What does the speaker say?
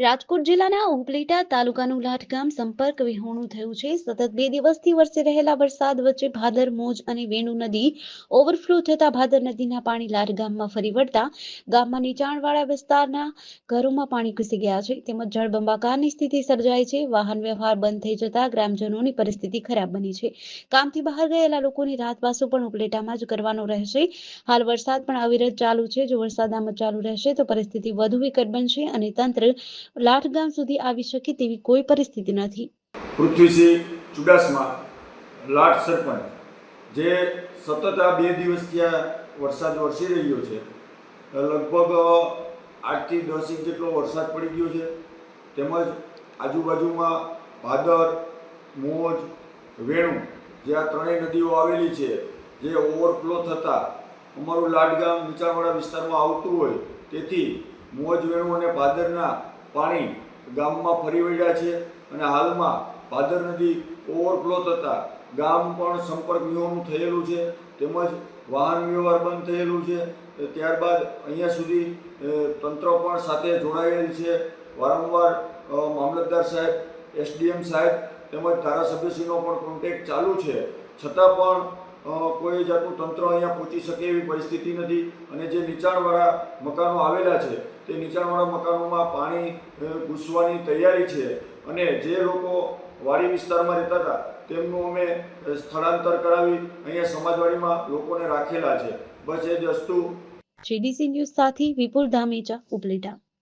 રાજકોટ જિલ્લાના ઉપલેટા તાલુકાનું લાઠ ગામ સંપર્ક વિહોણું થયું છે. સતત બે દિવસથી વરસી રહેલા વરસાદ વચ્ચે ભાદર, મોજ અને વેણુ નદી ઓવરફ્લો થતા ભાદર નદીના પાણી લાઠ ગામમાં ફરી વળતા ગામમાં નીચાણવાળા વિસ્તારના ઘરોમાં પાણી ઘૂસી ગયા છે. તેમજ જળબંબાકારની સ્થિતિ સર્જાઈ છે. વાહન વ્યવહાર બંધ થઈ જતા ગ્રામજનોની પરિસ્થિતિ ખરાબ બની છે. કામથી બહાર ગયેલા લોકોની રાતવાસો પણ ઉપલેટામાં જ કરવાનો રહેશે. હાલ વરસાદ પણ અવિરત ચાલુ છે. જો વરસાદ આમ ચાલુ રહેશે તો પરિસ્થિતિ વધુ વિકટ બનશે અને તંત્ર લાઠ ગામ સુધી આવી શકે તેવી કોઈ પરિસ્થિતિ નથી. પૃથ્વીસિંહ ચુડાસમા લાઠ સરપંચ, જે સતત આ બે દિવસથી આ વરસાદ વરસી રહ્યો છે. લગભગ આઠથી દસ ઇંચ જેટલો વરસાદ પડી ગયો છે. તેમજ આજુબાજુમાં ભાદર, મોજ, વેણુ જે આ ત્રણેય નદીઓ આવેલી છે, જે ઓવરફ્લો થતાં અમારું લાડગામ નીચાણવાળા વિસ્તારમાં આવતું હોય, તેથી મોજ, વેણુ અને ભાદરના પાણી ગામમાં ફરી વળ્યા છે અને હાલમાં ભાદર નદી ઓવરફ્લો થતાં ગામ પણ સંપર્ક વિહોણું થયેલું છે, તેમજ વાહન વ્યવહાર બંધ થયેલું છે. ત્યારબાદ અહીંયા સુધી તંત્ર પણ સાથે જોડાયેલ છે. વારંવાર મામલતદાર સાહેબ, એસડીએમ સાહેબ તેમજ ધારાસભ્યશ્રીનો પણ કોન્ટેક્ટ ચાલુ છે. છતાં પણ કોઈ જાતનું તંત્ર અહીંયા પહોંચી શકે એવી પરિસ્થિતિ નથી. અને જે નીચાણવાળા મકાનો આવેલા છે, તે નીચાણવાળા મકાનોમાં પાણી ઘૂસવાની તૈયારી છે. અને જે લોકો વાડી વિસ્તારમાં રહેતા હતા, તેમનું અમે સ્થળાંતર કરાવી અહીંયા સમાજવાડીમાં લોકોને રાખેલા છે. બસ એ જ વસ્તુ. જીડીસી ન્યૂઝ સાથે વિપુલ ધામેચા, ઉપલેટા.